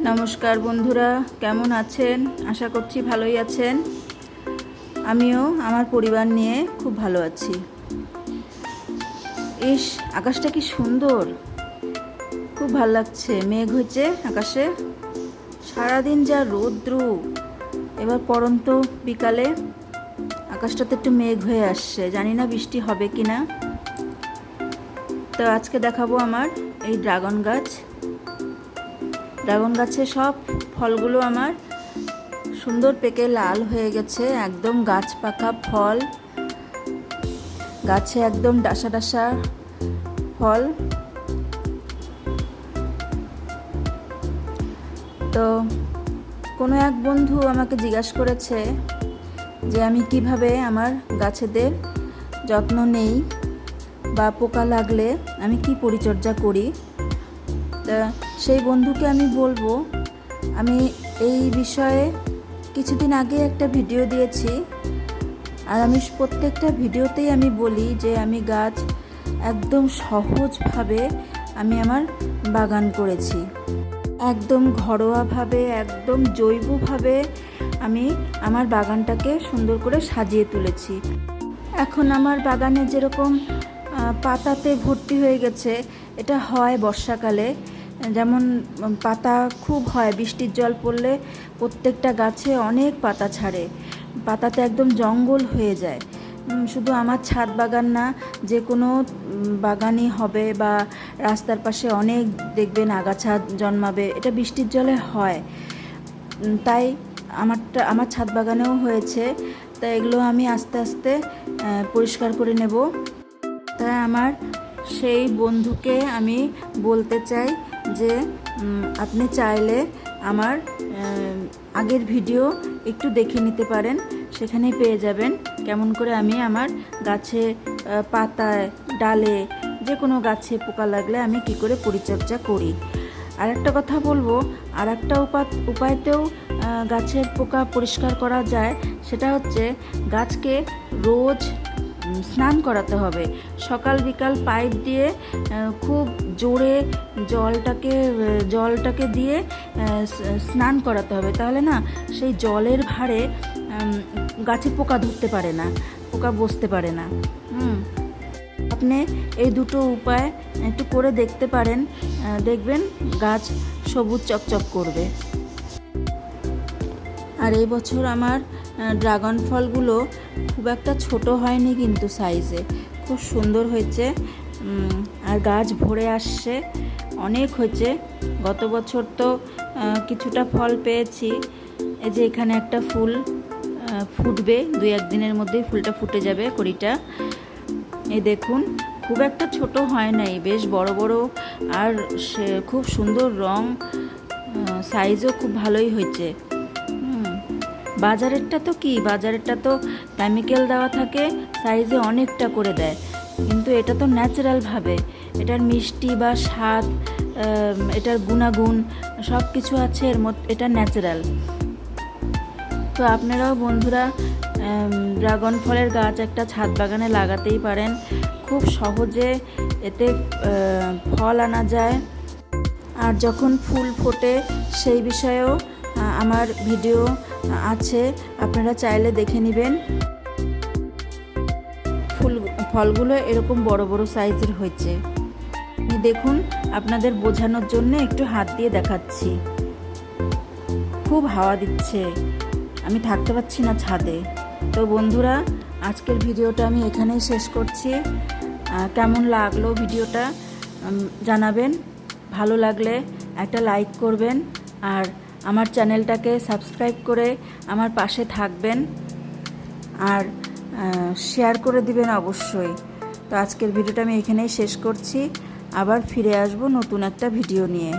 নমস্কার বন্ধুরা, কেমন আছেন? আশা করছি ভালোই আছেন। আমিও আমার পরিবার নিয়ে খুব ভালো আছি। ইস, আকাশটা কি সুন্দর। খুব ভালো লাগছে। মেঘ হয়েছে আকাশে। সারাদিন যা রৌদ্র। এবার পরন্ত বিকালে আকাশটাতে একটু মেঘ হয়ে আসছে। জানি না বৃষ্টি হবে কি না তো আজকে দেখাবো আমার এই ড্রাগন গাছ। ড্রাগন গাছে সব ফলগুলো আমার সুন্দর পেকে লাল হয়ে গেছে, একদম গাছ পাকা ফল। গাছে একদম ডাসা ডাসা ফল। তো কোনো এক বন্ধু আমাকে জিজ্ঞাসা করেছে যে আমি কীভাবে আমার গাছেদের যত্ন নেই বা পোকা লাগলে আমি কি পরিচর্যা করি। তা সেই বন্ধুকে আমি বলব, আমি এই বিষয়ে কিছুদিন আগে একটা ভিডিও দিয়েছি। আর আমি প্রত্যেকটা ভিডিওতেই আমি বলি যে আমি গাছ একদম সহজভাবে আমি আমার বাগান করেছি। একদম ঘরোয়াভাবে, একদম জৈবভাবে আমি আমার বাগানটাকে সুন্দর করে সাজিয়ে তুলেছি। এখন আমার বাগানে যেরকম পাতাতে ভর্তি হয়ে গেছে, এটা হয় বর্ষাকালে। যেমন পাতা খুব হয়, বৃষ্টির জল পড়লে প্রত্যেকটা গাছে অনেক পাতা ছাড়ে। পাতাতে একদম জঙ্গল হয়ে যায়। শুধু আমার ছাদ বাগান না, যে কোনো বাগানই হবে বা রাস্তার পাশে অনেক দেখবেন আগাছা জন্মাবে, এটা বৃষ্টির জলে হয়। তাই আমারটা, আমার ছাদ বাগানেও হয়েছে। তাই এগুলো আমি আস্তে আস্তে পরিষ্কার করে নেব। তাই আমার সেই বন্ধুকে আমি বলতে চাই যে আপনি চাইলে আমার আগের ভিডিও একটু দেখে নিতে পারেন। সেখানে পেয়ে যাবেন। কেমন করে আমি আমার গাছে পাতায়, ডালে যে কোনো গাছে পোকা লাগলে আমি কি করে পরিচর্যা করি। আর একটা কথা বলব আর একটা উপায় উপায়তেও গাছের পোকা পরিষ্কার করা যায়। সেটা হচ্ছে গাছকে রোজ স্নান করাতে হবে। সকাল বিকাল পাইপ দিয়ে খুব জোরে জলটাকে জলটাকে দিয়ে স্নান করাতে হবে। তাহলে না, সেই জলের ভারে গাছে পোকা ধরতে পারে না, পোকা বসতে পারে না। আপনি এই দুটো উপায় একটু করে দেখতে পারেন। দেখবেন গাছ সবুজ চকচক করবে। আর এই বছর আমার ড্রাগন ফলগুলো খুব একটা ছোট হয়নি কিন্তু সাইজে খুব সুন্দর হয়েছে। আর গাছ ভরে আসছে। অনেক হয়েছে। গত বছর তো কিছুটা ফল পেয়েছি। এই যে এখানে একটা ফুল ফুটবে। দুই একদিনের মধ্যেই ফুলটা ফুটে যাবে কড়িটা। এই দেখুন, খুব একটা ছোট হয় নাই। বেশ বড় বড় আর সে খুব সুন্দর রং সাইজও খুব ভালোই হয়েছে। বাজারেরটা তো কি? বাজারেরটা তো কেমিক্যাল দেওয়া থাকে সাইজে অনেকটা করে দেয়। কিন্তু এটা তো ন্যাচারালভাবে এটার মিষ্টি বা স্বাদ এটার গুণাগুণ সব কিছু আছে এর মধ্যে, এটা ন্যাচারাল তো আপনারাও বন্ধুরা ড্রাগন ফলের গাছ একটা ছাদ বাগানে লাগাতেই পারেন। খুব সহজে এতে ফল আনা যায়। আর যখন ফুল ফোটে, সেই বিষয়েও আমার ভিডিও আছে, আপনারা চাইলে দেখে নেবেন। ফুল, ফলগুলো এরকম বড় বড় সাইজের হয়েছে। দেখুন, আপনাদের বোঝানোর জন্য একটু হাত দিয়ে দেখাচ্ছি। খুব হাওয়া দিচ্ছে। আমি থাকতে পারছি না ছাদে। তো বন্ধুরা, আজকের ভিডিওটা আমি এখানেই শেষ করছি। কেমন লাগল ভিডিওটা জানাবেন। ভালো লাগলে একটা লাইক করবেন। আর আমার চ্যানেলটাকে সাবস্ক্রাইব করে আমার পাশে থাকবেন আর শেয়ার করে দিবেন অবশ্যই। তো আজকের ভিডিওটা আমি এখানেই শেষ করছি। আবার ফিরে আসব নতুন একটা ভিডিও নিয়ে।